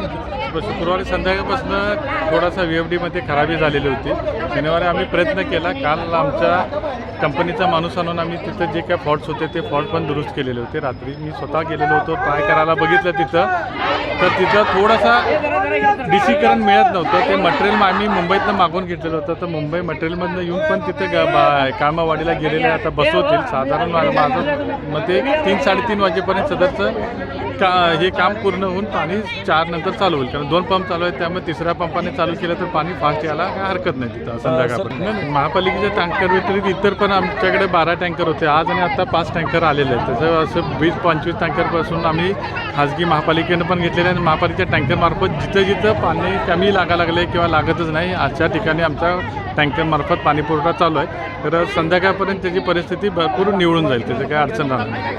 Thank you. शुक्रवारी संध्याकाळपासून थोडासा व्ही एफ डीमध्ये खराबी झालेली होती. शनिवारी आम्ही प्रयत्न केला. काल आमच्या कंपनीचा माणूस आणून आम्ही तिथं जे काय फॉल्ट्स होते ते फॉल्ट पण दुरुस्त केलेले होते. रात्री मी स्वतः गेलेलो होतो. ट्राय करायला बघितलं तिथं. तर तिथं थोडासा डिसीकरण मिळत नव्हतं. ते मटेरियल आम्ही मुंबईतनं मागून घेतलेलं होतं. तर मुंबई मटेरियलमधनं येऊन पण तिथं ग- बा- कामावाडीला गेलेले आता बसवतील. साधारण मा- माझं मते तीन साडेतीन वाजेपर्यंत सदरचं का हे काम पूर्ण होऊन पाणी चार नंतर चालू होईल. कारण दोन पंप चालू आहेत त्यामुळे तिसऱ्या पंपाने चालू केलं तर पाणी फास्ट यायला काय हरकत नाही तिथं संध्याकाळपर्यंत महापालिकेच्या टँकर व्यतिरिक्त इतर पण आमच्याकडे बारा टँकर होते. आज आणि आता पाच टँकर आलेले आहेत. त्याचं असं वीस पंचवीस टँकरपासून आम्ही खाजगी महापालिकेनं पण घेतलेले आणि महापालिकेच्या टँकरमार्फत जिथं जिथं पाणी कमी लागा लागले किंवा लागतच नाही अशा ठिकाणी आमच्या टँकरमार्फत पाणी पुरवठा चालू आहे. तर संध्याकाळपर्यंत त्याची परिस्थिती भरपूर निवळून जाईल. त्याचं काही अडचण राहणार नाही.